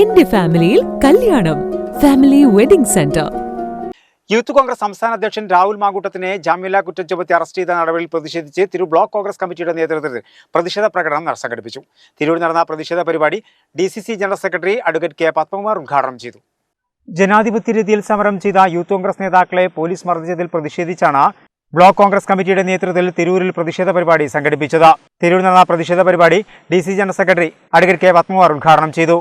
എന്റെ ഫാമിലിയിൽ കല്യാണം. Family wedding centre. Youth Congress സംസ്ഥാന അധ്യക്ഷൻ രാഹുൽ മാങ്കൂട്ടത്തിനെ ജാമ്യമില്ലാ കുറ്റം ചുമത്തി അറസ്റ്റ് ചെയ്ത നടപടിയിൽ പ്രതിഷേധിച്ച് തിരു ബ്ലോക്ക് കോൺഗ്രസ് കമ്മിറ്റിയുടെ നേതൃത്വത്തിൽ പ്രതിഷേധ പ്രകടനം സംഘടിപ്പിച്ചു തിരൂരിൽ നടന്ന പ്രതിഷേധ പരിപാടി D general secretary advocate K Padmakumar ഉദ്ഘാടനം ചെയ്തു. ജനാധിപത്യ രീതിയിൽ സമരം ചെയ്ത യൂത്ത് കോൺഗ്രസ് നേതാക്കളെ പോലീസ് മർദ്ദിച്ചതിൽ പ്രതിഷേധിച്ചാണ് ബ്ലോക്ക് കോൺഗ്രസ് കമ്മിറ്റിയുടെ നേതൃത്വത്തിൽ തിരൂരിൽ പ്രതിഷേധ പരിപാടി സംഘടിപ്പിച്ചത്. തിരൂരിൽ നടന്ന പ്രതിഷേധ പരിപാടി D C general secretary advocate K Padmakumar ഉദ്ഘാടനം ചെയ്തു.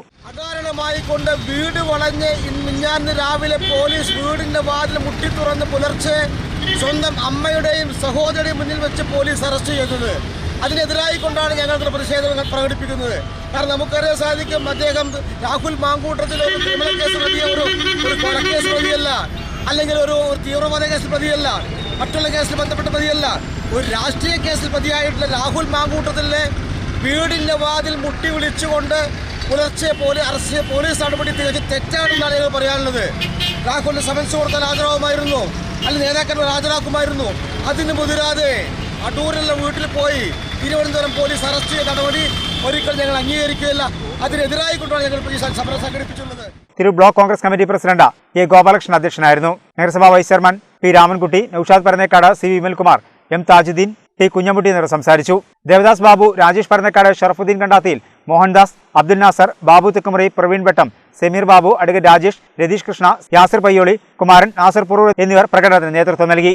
കൊണ്ട് വീട് വളഞ്ഞ് മിഞ്ഞാന്ന് രാവിലെ പോലീസ് വീടിന്റെ വാതിൽ മുട്ടി തുറന്ന് പുലർച്ചെ സ്വന്തം അമ്മയുടെയും സഹോദരിയുടെയും മുന്നിൽ വെച്ച് പോലീസ് അറസ്റ്റ് ചെയ്തത്. അതിനെതിരായി കൊണ്ടാണ് ഞങ്ങൾ പ്രതിഷേധം പ്രകടിപ്പിക്കുന്നത്. കാരണം നമുക്കറിയാൻ സാധിക്കും അദ്ദേഹം രാഹുൽ മാങ്കൂട്ടത്തിൽ ഒരു ക്രിമിനൽ കേസ് പ്രതിയ ഒരു കൊലക്കേസ് പ്രതിയല്ല. അല്ലെങ്കിൽ ഒരു തീവ്രവാദ കേസ് പ്രതിയല്ല. മറ്റുള്ള കേസിൽ ബന്ധപ്പെട്ട പ്രതിയല്ല. ഒരു രാഷ്ട്രീയ കേസിൽ പ്രതിയായിട്ടുള്ള രാഹുൽ മാങ്കൂട്ടത്തിലെ വീടിന്റെ വാതിൽ മുട്ടി വിളിച്ചുകൊണ്ട് പുലർച്ചെ പോലീസ് അറസ്റ്റ് പോലീസ് നടപടി തികച്ച് തെറ്റാണെന്നാണ് ഞങ്ങൾ പറയാനുള്ളത്. രാഹുലിന് സമൻസ് കൊടുത്താൽ ഹാജരാകുമായിരുന്നു. അല്ലെങ്കിൽ നേതാക്കന്മാർ ഹാജരാക്കുമായിരുന്നു. അതിന് മുതിരാതെ അടൂരിലെ വീട്ടിൽ പോയി തിരുവനന്തപുരം പോലീസ് അറസ്റ്റ് ചെയ്ത നടപടി ഒരിക്കൽ ഞങ്ങൾ അംഗീകരിക്കുകയില്ല. അതിനെതിരായി കൊണ്ടാണ് ഞങ്ങൾ ഈ സമരം സംഘടിപ്പിച്ചുള്ളത് തിരു block Congress committee president A Gopalakrishnan അധ്യക്ഷനായിരുന്നു. നഗരസഭാ vice chairman P Ramankutty Naushad Parannekkad C Vimalkumar M Tajuddin T Kunhambutty എന്നിവർ സംസാരിച്ചു. ദേവദാസ് ബാബു രാജേഷ് പരന്നേക്കാട് ഷറഫുദ്ദീൻ കണ്ടാത്തിയിൽ മോഹൻദാസ് അബ്ദുൽ നാസർ ബാബു തെക്കുമുറി പ്രവീൺ വെട്ടം സമീർ ബാബു അഡ്വക്കേറ്റ് രാജേഷ് രതീഷ് കൃഷ്ണ യാസിർ പയ്യോളി കുമാരൻ നാസർ പുറൂർ എന്നിവർ പ്രകടനത്തിന് നേതൃത്വം നൽകി.